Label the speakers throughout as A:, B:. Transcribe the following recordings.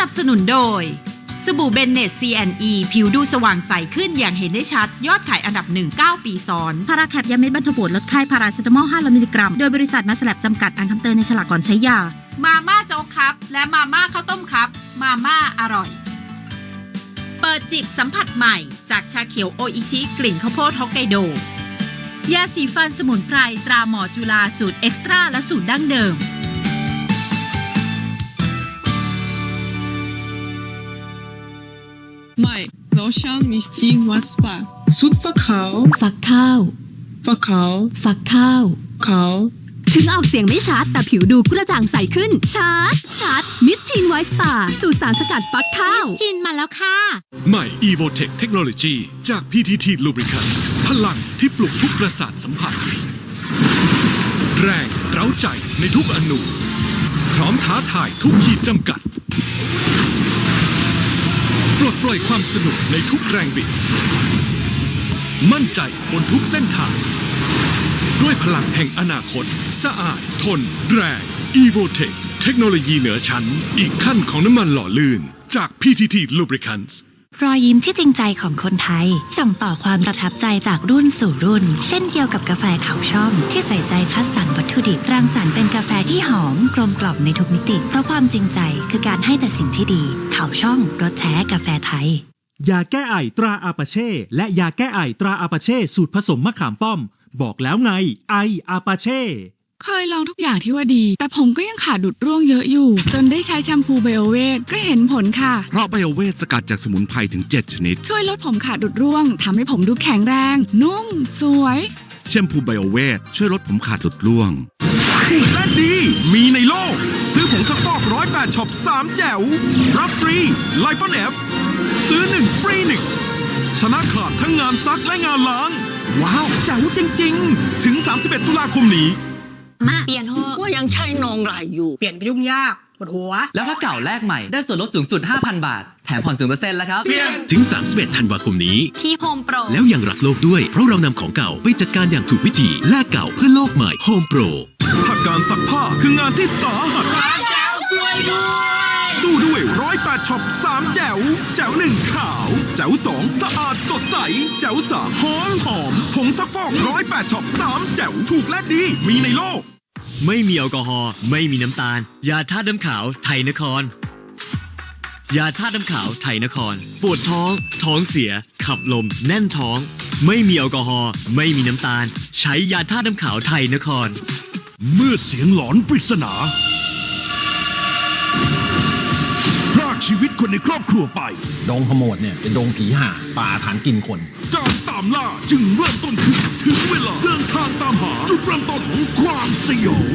A: นับสนุนโดย สบู่เบนเนต CNE ผิวดูสว่างใสขึ้นอย่างเห็นได้ชัด ยอดขายอันดับ 1 9 ปีซ้อน
B: พาราแคปยาเม็ดบรรเทาปวดลดไข้พาราเซตามอล500มิลลิกรัม โดยบริษัทมาสแลบจำกัดอ่านคำเตือนในฉลากก่อนใช้ยา
A: มาม่าโจ๊กครับ และมาม่าข้าวต้มครับ มาม่าอร่อย เปิดจิบสัมผัสใหม่ จากชาเขียวโออิชิกลิ่นข้าวโพดฮอกไกโดยาสีฟันสมุนไพรตราหมอจุฬาสูตรเอ็กซ์ตร้าและสูตรดั้งเดิม
C: ใหม่โลชั่นมิสติ้งวัตสปาสุดฟักขาว
D: ฟักข้าว
C: ฟักขาว
D: ฟักข้าว
C: ขาว
D: ถึงออกเสียงไม่ชัด แต่ผิวดูกระจ่างใสขึ้น ชัด ชัด มิสทีนไวท์สปาสูตรสารสกัดฟักข้าว
B: จินมาแล้วค่ะ
E: ใหม่ Evotech Technology จาก PTT Lubricants พลังที่ปลุกทุกประสาทสัมผัส แรงเร้าใจในทุกอนูพร้อมท้าทายทุกขีดจำกัด ปลดปล่อยความสนุกในทุกแรงบิด มั่นใจบนทุกเส้นทาง ด้วยพลังแห่งอนาคต สะอาด ทน แรง Evotech เทคโนโลยีเหนือชั้น อีกขั้นของน้ำมันหล่อลื่นจาก PTT Lubricants
F: รอยยิ้มที่จริงใจของคนไทย ส่งต่อความประทับใจจากรุ่นสู่รุ่น เช่นเดียวกับกาแฟเขาช่อง ที่ใส่ใจคัดสรรวัตถุดิบรังสรรค์เป็นกาแฟที่หอมกลมกล่อมในทุกมิติ เพราะความจริงใจคือการให้แต่สิ่งที่ดี เขาช่องรสแท้กาแฟไทย
G: ยาแก้ไอตราอาปาเช่ และยาแก้ไอตราอาปาเช่สูตรผสมมะขามป้อม บอกแล้วไง ไออาปาเช่
C: เคยลองทุกอย่างที่ว่าดี แต่ผมก็ยังขาดดุดร่วงเยอะอยู่ จนได้ใช้แชมพูไบโอเวทก็เห็นผลค่ะ
H: เพราะไบโอเวทสกัดจากสมุนไพรถึง 7 ชนิด
C: ช่วยลดผมขาดดุดร่วงทำให้ผมดูแข็งแรง นุ่ม สวย
H: แชมพูไบโอเวทช่วยลดผมขาดหลุดร่วง
I: ถูกและดี มีในโลก ซื้อผงซักฟอกร้อยแปดช็อปสามแจ๋ว รับฟรีไลปอนเอฟซื้อหนึ่งฟรีหนึ่งชนะขาดทั้งงานซักและงานล้าง ว้าว แจ๋วจริง ๆ ถึง 31 ตุลาคมนี้
J: เปลี่ยนเถอะว่ายังใช่นองไรอยู่
K: เปลี่ยนก็ยุ่งยากปวดหัว
L: แล้วถ้าเก่าแลกใหม่ได้ส่วนลดสูงสุด 5,000 บาท แถมผ่อน0%แล้วครับ
M: ถึง 31 ธันวาคมนี้
J: ที่โฮมโปร
M: แล้วยังรักโลกด้วย เพราะเรานำของเก่าไปจัดการอย่างถูกวิธีแลกเก่าเพื่อโลกใหม่ Home Pro
I: ถ้าการซักผ้าคืองานที่สาหัสสู้ ด้วยร้อยแปดช็อปสามแจ๋วแจ๋วหนึ่งขาว แจ๋วสองสะอาดสดใส แจ๋วสามหอมหอมผงซักฟอกร้อยแปดช็อปสามแจ๋วถูกและดี มีในโลก
N: ไม่มีแอลกอฮอล์ไม่มีน้ำตาล ยาธาตุน้ำขาวไทยนคร ยาธาตุน้ำขาวไทยนคร ปวดท้อง ท้องเสีย ขับลม แน่นท้อง ไม่มีแอลกอฮอล์ไม่มีน้ำตาล ใช้ยาธาตุน้ำขาวไทยนคร
E: เมื่อเสียงหลอนปริศนา ชีวิตคนในครอบครัวไป
O: ดงขโมดเนี่ยเป็นดงผีห่าป่าฐานกินคน
E: การตามล่าจึงเริ่มต้นขึ้นถึงเวลาเดินทางตามหา จุดเริ่มต้นของความสยอง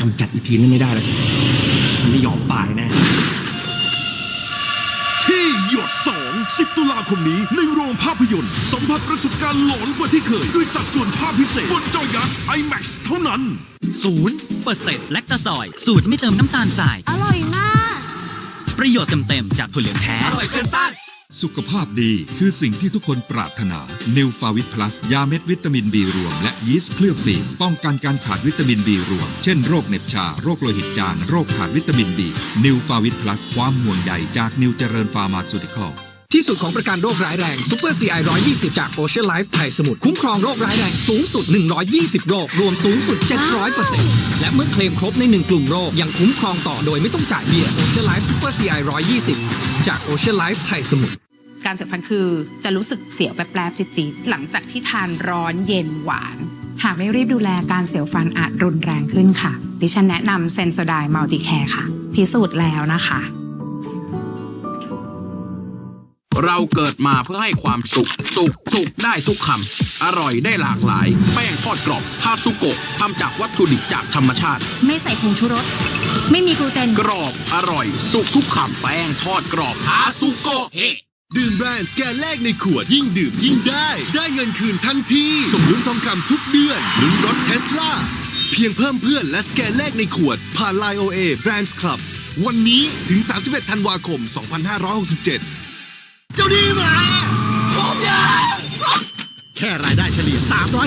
O: กำจัดอีพีนั้นไม่ได้เลยฉันไม่ยอมตายแน่
E: ที่หยด2 10 ตุลาคมนี้ในโรงภาพยนตร์ สัมผัสประสบการณ์หลอนกว่าที่เคย ด้วยสัดส่วนภาพพิเศษ บนจอยักษ์ IMAX เท่านั้น
N: ศูนย์เปอร์เซ็นต์แลคตาซอย สูตรไม่เติมน้ำตาลทราย
B: อร่อยมาก
N: ประโยชน์เต็มๆจากถั่วเหลืองแท้
H: สุขภาพดีคือสิ่งที่ทุกคนปรารถนา New f a v i t Plus ยาเม็ดวิตามิน B รวม และยีสต์เคลือบฟิล์มป้องกันการขาดวิตามิน B รวม เช่นโรคเหน็บชา โรคโลหิตจาง โรคขาดวิตามิน B New f a v i t Plus ความห่วงใยจากนิวเจริญฟาร์มาซูติคอล
I: ที่สุดของประกันโรคร้ายแรงซูเปอร์ซีไอ120จาก Ocean Life ไทยสมุทรคุ้มครองโรคร้ายแรงสูงสุด 120 โรค รวมสูงสุด 700%และเมื่อเคลมครบใน 1 กลุ่มโรค ยังคุ้มครองต่อโดยไม่ต้องจ่ายเบี้ย Ocean Life Super CI 120จาก Ocean Life ไทยสมุทร
A: การเสียฟันคือจะรู้สึกเสียวแป๊บๆจิตๆหลังจากที่ทานร้อนเย็นหวาน หากไม่รีบดูแลการเสียวฟันอาจรุนแรงขึ้นค่ะ ดิฉันแนะนำเซนโซไดมัลติแคร์ค่ะ พิสูจน์แล้วนะคะ
I: เราเกิดมาเพื่อให้ความสุข สุข สุขได้ทุกคำ อร่อยได้หลากหลาย แป้งทอดกรอบทาซุโกะทำจากวัตถุดิบจากธรรมชาติ
F: ไม่ใส่ผงชูรส ไม่มีกลูเตน
I: กรอบ อร่อย สุกทุกคำ แป้งทอดกรอบทาซุโกะเฮ
E: ดื่มแบรนด์สแกนแรกในขวดยิ่งดื่มยิ่งได้ ได้เงินคืนทันทีสมลุ้นทองคำทุกเดือนลุ้นรถเทสลาเพียงเพิ่มเพื่อนและสแกนแรกในขวด ผ่าน Line OA Brands Club วันนี้ถึง 31 ธันวาคม 2567 เจ้าดีมาผมอยาก
P: แค่รายได้เฉลี่ย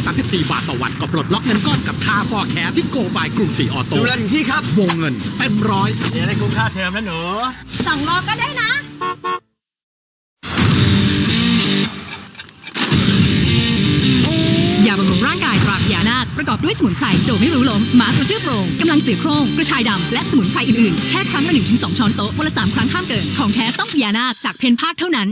P: 334 บาทต่อวันก็ปลดล็อกเงินก้อนกับค่าฟอแคร์ที่โกบายกรุงศรีออโต้
N: ดูแลถึงที่ครับ
P: วงเงินเต็มร้อย
N: เดี๋ยวได้คุ้มค่าเทอมแล้วหนู
K: สองรอบก็ได้นะ
Q: ประกอบด้วยสมุนไพรโดยไม่รู้ล้มหมากระชื่อโปรงกำลังเสือโครงกระชายดำและสมุนไพรอื่นๆ แค่ครั้งละ1-2 ช้อนโต๊ะวันละ3ครั้งห้ามเกิน ของแท้ต้องพญานาคจากเพนภาคเท่านั้น